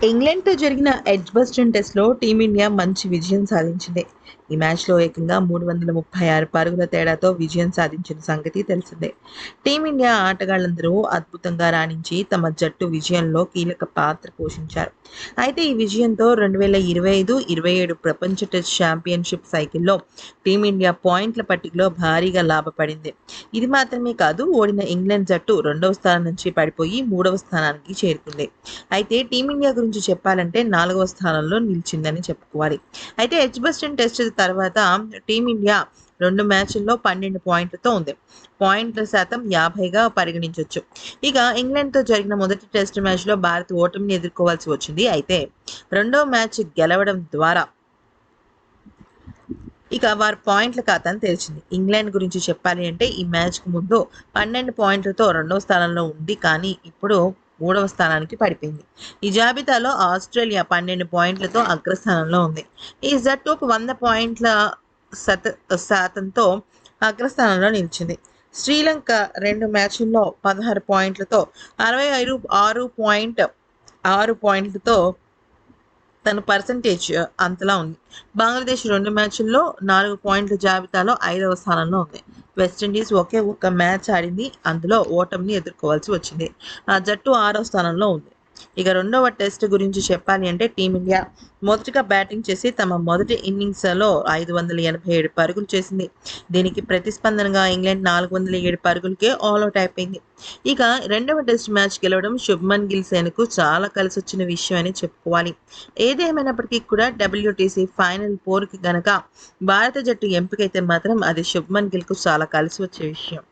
ఇంగ్లాండ్తో జరిగిన ఎడ్జ్బస్టన్ టెస్ట్లో టీమిండియా మంచి విజయం సాధించింది. ఈ మ్యాచ్లో ఏకంగా మూడు వందల ముప్పై ఆరు పరుగుల తేడాతో విజయం సాధించిన సంగతి తెలిసిందే. టీమిండియా ఆటగాళ్ళందరూ అద్భుతంగా రాణించి తమ జట్టు విజయంలో కీలక పాత్ర పోషించారు. అయితే ఈ విజయంతో రెండు వేల ఇరవై ఐదు ఇరవై ఏడు ప్రపంచ టెస్ట్ ఛాంపియన్షిప్ సైకిల్లో టీమిండియా పాయింట్ల పట్టికలో భారీగా లాభపడింది. ఇది మాత్రమే కాదు ఓడిన ఇంగ్లాండ్ జట్టు రెండవ స్థానం నుంచి పడిపోయి మూడవ స్థానానికి చేరుకుంది. అయితే టీమిండియా గురించి చెప్పాలంటే నాలుగవ స్థానంలో నిలిచిందని చెప్పుకోవాలి. అయితే ఎడ్జ్బస్టన్ టెస్ట్ తర్వాత టీమిండియా రెండు మ్యాచ్ల్లో పన్నెండు పాయింట్లతో ఉంది. పాయింట్ల శాతం యాభైగా పరిగణించవచ్చు ఇక ఇంగ్లాండ్తో జరిగిన మొదటి టెస్ట్ మ్యాచ్లో భారత్ ఓటమిని ఎదుర్కోవాల్సి వచ్చింది. అయితే రెండో మ్యాచ్ గెలవడం ద్వారా ఇక వారి పాయింట్ల ఖాతాను తెరిచింది. ఇంగ్లాండ్ గురించి చెప్పాలి అంటే ఈ మ్యాచ్కు ముందు పన్నెండు పాయింట్లతో రెండో స్థానంలో ఉంది. కానీ ఇప్పుడు మూడవ స్థానానికి పడిపోయింది. ఈ జాబితాలో ఆస్ట్రేలియా పన్నెండు పాయింట్లతో అగ్రస్థానంలో ఉంది. ఈ జట్టు వంద పాయింట్ల శత శాతంతో అగ్రస్థానంలో నిలిచింది. శ్రీలంక రెండు మ్యాచ్ల్లో పదహారు పాయింట్లతో అరవై ఐదు ఆరు పాయింట్ ఆరు పాయింట్లతో తన పర్సంటేజ్ అంతలా ఉంది. బంగ్లాదేశ్ రెండు మ్యాచ్ల్లో నాలుగు పాయింట్ల జాబితాలో ఐదవ స్థానంలో ఉంది. వెస్టిండీస్ ఒకే ఒక్క మ్యాచ్ ఆడింది. అందులో ఓటమిని ఎదుర్కోవాల్సి వచ్చింది. ఆ జట్టు ఆరో స్థానంలో ఉంది. ఇక రెండవ టెస్ట్ గురించి చెప్పాలి అంటే టీమిండియా మొదటిగా బ్యాటింగ్ చేసి తమ మొదటి ఇన్నింగ్స్లో ఐదు వందల ఎనభై ఏడు పరుగులు చేసింది. దీనికి ప్రతిస్పందనగా ఇంగ్లాండ్ నాలుగు వందల ఏడు పరుగులకే ఆల్అౌట్ అయిపోయింది. ఇక రెండవ టెస్ట్ మ్యాచ్ గెలవడం శుభ్మన్ గిల్ సేనకు చాలా కలిసి వచ్చిన విషయం అని చెప్పుకోవాలి. ఏదేమైనప్పటికీ కూడా డబ్ల్యూటీసీ ఫైనల్ పోరుకి గనక భారత జట్టు ఎంపికైతే మాత్రం అది శుభ్మన్ గిల్కు చాలా కలిసి వచ్చే విషయం.